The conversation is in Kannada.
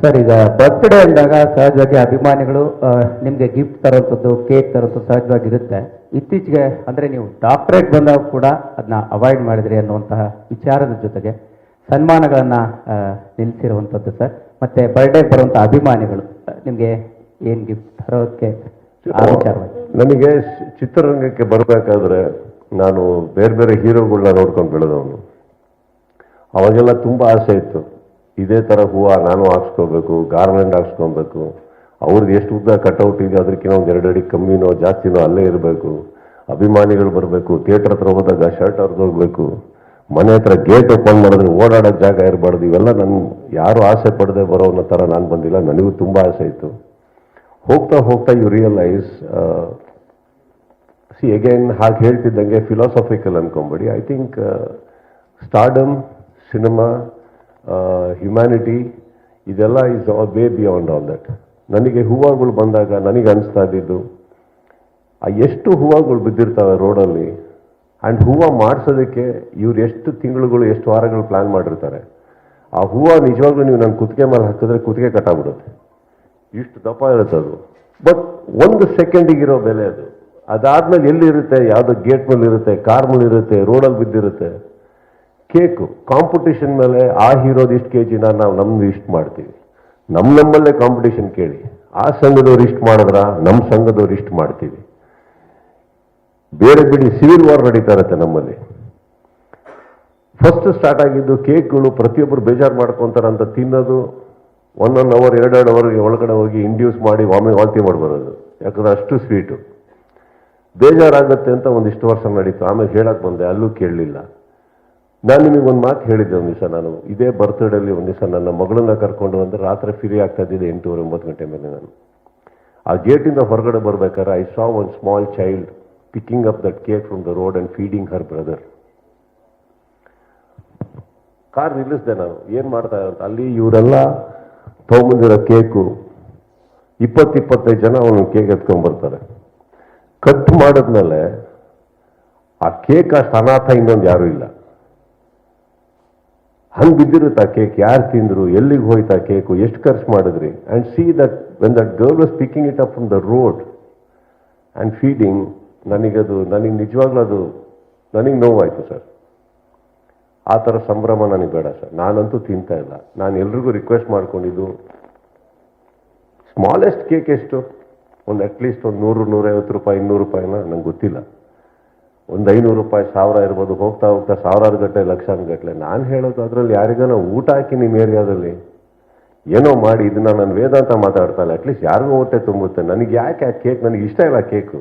ಸರ್, ಈಗ ಬರ್ತ್ಡೇ ಅಂದಾಗ ಸಹಜವಾಗಿ ಅಭಿಮಾನಿಗಳು ನಿಮಗೆ ಗಿಫ್ಟ್ ತರೋಂಥದ್ದು ಕೇಕ್ ತರೋಂಥದ್ದು ಸಹಜವಾಗಿರುತ್ತೆ. ಇತ್ತೀಚೆಗೆ ಅಂದರೆ ನೀವು ಡಾಕ್ಟ್ರೇಟ್ ಬಂದಾಗ ಕೂಡ ಅದನ್ನ ಅವಾಯ್ಡ್ ಮಾಡಿದ್ರಿ ಅನ್ನುವಂತಹ ವಿಚಾರದ ಜೊತೆಗೆ ಸನ್ಮಾನಗಳನ್ನು ನಿಲ್ಲಿಸಿರುವಂಥದ್ದು ಸರ್. ಮತ್ತೆ ಬರ್ಡೇ ಬರುವಂಥ ಅಭಿಮಾನಿಗಳು ನಿಮಗೆ ಏನು ಗಿಫ್ಟ್ ತರೋಕ್ಕೆ ನನಗೆ ಚಿತ್ರರಂಗಕ್ಕೆ ಬರಬೇಕಾದ್ರೆ ನಾನು ಬೇರೆ ಬೇರೆ ಹೀರೋಗಳನ್ನ ನೋಡ್ಕೊಂಡು ಬೆಳೆದವನು. ಅವಾಗೆಲ್ಲ ತುಂಬ ಆಸೆ ಇತ್ತು. ಇದೇ ಥರ ಹೂವು ನಾನು ಹಾಕ್ಸ್ಕೊಬೇಕು ಗಾರ್ಮೆಂಟ್ ಹಾಕ್ಸ್ಕೊಬೇಕು. ಅವ್ರದ್ದು ಎಷ್ಟು ಉದ್ದ ಕಟೌಟ್ ಇದೆ ಅದಕ್ಕಿಂತ ಒಂದು ಎರಡು ಅಡಿ ಕಮ್ಮಿನೋ, ಜಾಸ್ತಿನೋ ಅಲ್ಲೇ ಇರಬೇಕು. ಅಭಿಮಾನಿಗಳು ಬರಬೇಕು ಥಿಯೇಟರ್ ಹತ್ರ ಹೋದಾಗ ಶರ್ಟ್ ಹರಿದು ಹೋಗಬೇಕು. ಮನೆ ಹತ್ರ ಗೇಟ್ ಓಪನ್ ಮಾಡಿದ್ರೆ ಓಡಾಡೋ ಜಾಗ ಇರಬಾರ್ದು. ಇವೆಲ್ಲ ನನ್ನ ಯಾರು ಆಸೆ ಪಡದೆ ಬರೋ ಅನ್ನೋ ಥರ ನಾನು ಬಂದಿಲ್ಲ. ನನಗೂ ತುಂಬ ಆಸೆ ಇತ್ತು. ಹೋಗ್ತಾ ಹೋಗ್ತಾ ಯು ರಿಯಲೈಸ್ ಸಿ ಅಗೇನ್ ಹಾಗೆ ಹೇಳ್ತಿದ್ದಂಗೆ philosophical ಅನ್ಕೊಂಬಿಡಿ. I think stardom cinema humanity ಇದೆಲ್ಲ is way beyond all that ನನಗೆ ಹೂವುಗಳು ಬಂದಾಗ ನನಗೆ ಅನಿಸ್ತಾ ಇದ್ದಿದ್ದು, ಆ ಎಷ್ಟು ಹೂವುಗಳು ಬಿದ್ದಿರ್ತವೆ ರೋಡಲ್ಲಿ ಆ್ಯಂಡ್ ಹೂವು ಮಾಡಿಸೋದಕ್ಕೆ ಇವ್ರು ಎಷ್ಟು ತಿಂಗಳುಗಳು, ಎಷ್ಟು ವಾರಗಳು ಪ್ಲ್ಯಾನ್ ಮಾಡಿರ್ತಾರೆ. ಆ ಹೂವು ನಿಜವಾಗ್ಲೂ ನೀವು ನನ್ನ ಕುತ್ತಿಗೆ ಮೇಲೆ ಹಾಕಿದ್ರೆ ಕುತ್ತಿಗೆ ಕಟ್ಟಾಗ್ಬಿಡುತ್ತೆ. ಇಷ್ಟು ದಪ್ಪ ಇರುತ್ತೆ ಅದು. ಬಟ್ ಒಂದು ಸೆಕೆಂಡಿಗಿರೋ ಬೆಲೆ ಅದು. ಅದಾದ್ಮೇಲೆ ಎಲ್ಲಿರುತ್ತೆ? ಯಾವುದೋ ಗೇಟ್ ಮೇಲೆ ಇರುತ್ತೆ ಕಾರ್ ಮೇಲೆ ಇರುತ್ತೆ ರೋಡಲ್ಲಿ ಬಿದ್ದಿರುತ್ತೆ. ಕೇಕು. ಕಾಂಪಿಟೇಷನ್ ಮೇಲೆ ಆ ಹೀರೋದು ಇಷ್ಟು ಕೆ ಜಿನ ನಾವು ನಮ್ದು ಇಷ್ಟು ಮಾಡ್ತೀವಿ. ನಮ್ಮ ನಮ್ಮಲ್ಲೇ ಕಾಂಪಿಟೇಷನ್ ಕೇಳಿ. ಆ ಸಂಘದವ್ರು ಇಷ್ಟು ಮಾಡಿದ್ರ? ನಮ್ಮ ಸಂಘದವ್ರು ಇಷ್ಟು ಮಾಡ್ತೀವಿ. ಬೇರೆ ಬಿಡಿ ಸಿವಿಲ್ ವಾರ್ ನಡೀತಾ ಇರುತ್ತೆ ನಮ್ಮಲ್ಲಿ. ಫಸ್ಟ್ ಸ್ಟಾರ್ಟ್ ಆಗಿದ್ದು ಕೇಕ್ಗಳು ಪ್ರತಿಯೊಬ್ಬರು ಬೇಜಾರು ಮಾಡ್ಕೊತಾರೆ ಅಂತ ತಿನ್ನೋದು ಒನ್ ಒನ್ ಅವರ್ ಎರಡೆರಡು ಅವರ್ಗೆ ಒಳಗಡೆ ಹೋಗಿ ಇಂಡ್ಯೂಸ್ ಮಾಡಿ ವಾಮಿ ವಾಂತಿ ಮಾಡ್ಬರೋದು. ಯಾಕಂದ್ರೆ ಅಷ್ಟು ಸ್ವೀಟು ಬೇಜಾರಾಗುತ್ತೆ ಅಂತ ಒಂದಿಷ್ಟು ವರ್ಷ ನಡೀತು. ಆಮೇಲೆ ಹೇಳಕ್ಕೆ ಬಂದೆ, ಅಲ್ಲೂ ಕೇಳಲಿಲ್ಲ. ನಾನು ನಿಮಗೆ ಒಂದು ಮಾತು ಹೇಳಿದ್ದೆ ಒಂದು ದಿವಸ ನಾನು. ಇದೇ ಬರ್ತ್ಡೇಲಿ ಒಂದು ದಿವಸ ನನ್ನ ಮಗಳನ್ನ ಕರ್ಕೊಂಡು ಬಂದು ರಾತ್ರಿ ಫ್ರೀ ಆಗ್ತಾ ಇದ್ದಿದ್ದು ಎಂಟೂವರೆ, ಒಂಬತ್ತು ಗಂಟೆ ಮೇಲೆ ನಾನು. ಆ ಗೇಟಿಂದ ಹೊರಗಡೆ ಬರ್ಬೇಕಾದ್ರೆ I saw one small child picking up that cake from the road and feeding her brother car ನಿಲ್ಲಿಸ್ದೆ ನಾನು. ಏನು ಮಾಡ್ತಾ ಅಂತ. ಅಲ್ಲಿ ಇವರೆಲ್ಲ ತೊಗೊಂಬಂದಿರೋ ಕೇಕು ಇಪ್ಪತ್ತಿಪ್ಪತ್ತೈದು ಜನ ಅವನು ಕೇಕ್ ಎತ್ಕೊಂಡ್ ಬರ್ತಾರೆ ಕಟ್ ಮಾಡಿದ್ಮೇಲೆ ಆ ಕೇಕ್ ಅಷ್ಟು ಅನಾಥ ಇನ್ನೊಂದು ಯಾರೂ ಇಲ್ಲ. ಹಂಗೆ ಬಿದ್ದಿರುತ್ತೆ ಆ ಕೇಕ್, ಯಾರು ತಿಂದರು, ಎಲ್ಲಿಗೆ ಹೋಯ್ತಾ ಕೇಕು, ಎಷ್ಟು ಖರ್ಚು ಮಾಡಿದ್ರಿ? And see that when that girl was picking it up from the road and feeding ನನಗದು ನನಗೆ ನಿಜವಾಗ್ಲೂ ಅದು, ನನಗೆ ನೋವಾಯಿತು ಸರ್. ಆ ಥರ ಸಂಭ್ರಮ ನನಗೆ ಬೇಡ ಸರ್. ನಾನಂತೂ ತಿಂತಾ ಇಲ್ಲ. ನಾನು ಎಲ್ರಿಗೂ ರಿಕ್ವೆಸ್ಟ್ ಮಾಡ್ಕೊಂಡಿದ್ದು ಸ್ಮಾಲೆಸ್ಟ್ ಕೇಕ್ ಎಷ್ಟು? ಒಂದು ಅಟ್ಲೀಸ್ಟ್ ಒಂದು ನೂರು, ನೂರೈವತ್ತು ರೂಪಾಯಿ, ಇನ್ನೂರು ರೂಪಾಯಿನ ನಂಗೆ ಗೊತ್ತಿಲ್ಲ. ಒಂದು ಐನೂರು ರೂಪಾಯಿ ಸಾವಿರ ಇರ್ಬೋದು, ಹೋಗ್ತಾ ಹೋಗ್ತಾ ಸಾವಿರಾರು ಗಟ್ಟಲೆ ಲಕ್ಷಾನು ಗಟ್ಟಲೆ ನಾನು ಹೇಳೋದು ಅದರಲ್ಲಿ ಯಾರಿಗಾನ ಊಟ ಹಾಕಿ ನಿಮ್ಮ ಏರಿಯಾದಲ್ಲಿ? ಏನೋ ಮಾಡಿ, ಇದನ್ನ ನಾನು ವೇದಾಂತ ಮಾತಾಡ್ತಾ ಇಲ್ಲ. ಅಟ್ಲೀಸ್ಟ್ ಯಾರಿಗೂ ಹೊಟ್ಟೆ ತುಂಬುತ್ತೆ. ನನಗೆ ಯಾಕೆ ಆ ಕೇಕ್ ನನಗೆ ಇಷ್ಟ ಇಲ್ಲ ಕೇಕು